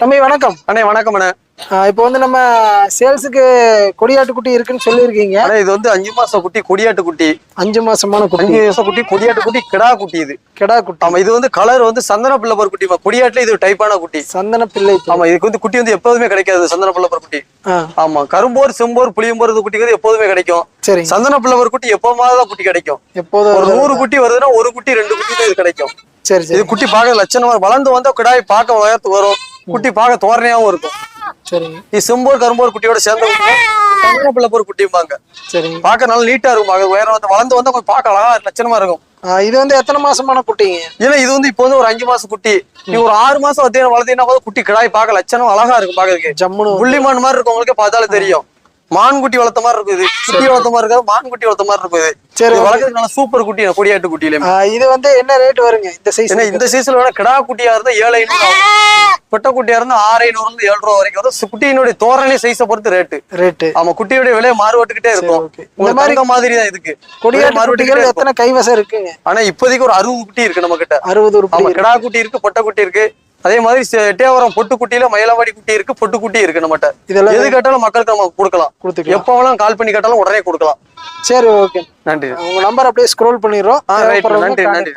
தம்பி வணக்கம். அண்ணே வணக்கம் அண்ணே. இப்போ வந்து நம்ம சேல்ஸுக்கு கொடியாட்டு குட்டி இருக்குன்னு சொல்லியிருக்கீங்க. அண்ணே இது வந்து அஞ்சு மாசம் குட்டி கொடியாட்டு குட்டி அஞ்சு மாசமான குட்டி. அஞ்சு மாசம் குட்டி கொடியாட்டு குட்டி கிடா குட்டி இது. கெடா குட்டி. ஆமா இது வந்து கலர் வந்து சந்தன பிள்ளப்பர் குட்டி கொடியாட்டுல இது டைப்பான குட்டி. சந்தன பிள்ளை. ஆமா இதுக்கு வந்து குட்டி வந்து எப்போதுமே கிடைக்காது சந்தன பிள்ளப்பர் குட்டி ஆமா கரும்போர் செம்போர் புளியம்போர் குட்டி வந்து எப்போதுமே கிடைக்கும். சரிங்க சந்தன பிள்ளப்பர் குட்டி எப்போமாவது தான் குட்டி கிடைக்கும். எப்போதும் ஒரு நூறு குட்டி வருதுன்னா ஒரு குட்டி ரெண்டு குட்டி தான் இது கிடைக்கும். சரி இது சரி குட்டி பார்க்க லட்சணமா வளர்ந்து வந்தா கிடாய் பார்க்க உயரத்து வரும். குட்டி பார்க்க தோரணையாவும் இருக்கும். சரிங்க இது செம்போர் கரும்போர் குட்டியோட சேர்ந்த குட்டி சந்தன பிள்ளப்பர் குட்டிம்பாங்க. சரிங்க பார்க்க நல்லா நீட்டா இருக்கும் உயரம் வந்து வளர்ந்து வந்தா கொஞ்சம் பார்க்க அழகா லட்சணமா இருக்கும். இது வந்து எத்தனை மாசமான குட்டிங்க? ஏன்னா இது வந்து இப்போ வந்து ஒரு அஞ்சு மாசம் குட்டி. நீ ஒரு ஆறு மாசம் வளர்த்தீங்கன்னா போதும் குட்டி கிடாய் பார்க்க லட்சணம் அழகா இருக்கும் பார்க்கறதுக்கு ஜம்முன்னு புள்ளிமான் மாதிரி இருக்கும். உங்களுக்கே பார்த்தாலே தெரியும். மான் குட்டி வளர்த்த மாதிரி இருக்கும் இது குட்டி வளர்த்த மாதிரி இருக்காது. மான் குட்டி வளர்த்த மாதிரி இருக்கும் இது சரி, வளர்க்கறதுக்கு நல்லா சூப்பர் குட்டி கொடியாட்டு குட்டியில. இது வந்து என்ன ரேட் வருங்க இந்த சைஸ் இந்த சீசன்ல வேணா கிடா குட்டியா இருந்தா ஏழு ஐநூறு பெட்ட குட்டியா இருந்தா ஆறு ஐநூறுல இருந்து ஏழு ரூபா வரைக்கும் வரும். குட்டியினுடைய தோரணை சைஸை பொறுத்து ரேட்டு ரேட்டு ஆமா குட்டியுடைய விலை மாறுபட்டுக்கிட்டே இருக்கும். இந்த மாதிரி- மாதிரி தான் இதுக்கு கொடியாட்டு மாறுபட்டுக்கிட்டே. எத்தனை கைவசம் இருக்குங்க? ஆனா இப்போதைக்கு ஒரு அறுபது குட்டி இருக்கு நம்ம கிட்ட அறுபது கிடா குட்டி இருக்கு பொட்டை குட்டி இருக்கு. அதே மாதிரி செ- எட்டயபுரம் பொட்டு குட்டியில மயிலவாடி குட்டி இருக்கு பொட்டு குட்டி இருக்கு நம்மகிட்ட. இதெல்லாம் எது கேட்டாலும் மக்களுக்கு நம்ம கொடுக்கலாம். கொடுத்துக்கலாம். எப்ப வேணாலும் கால் பண்ணி கேட்டாலும் உடனே கொடுக்கலாம். சரி ஓகே நன்றி. உங்க நம்பர் அப்படியே ஸ்க்ரோல் பண்ணிடுறோம். நன்றி, நன்றி.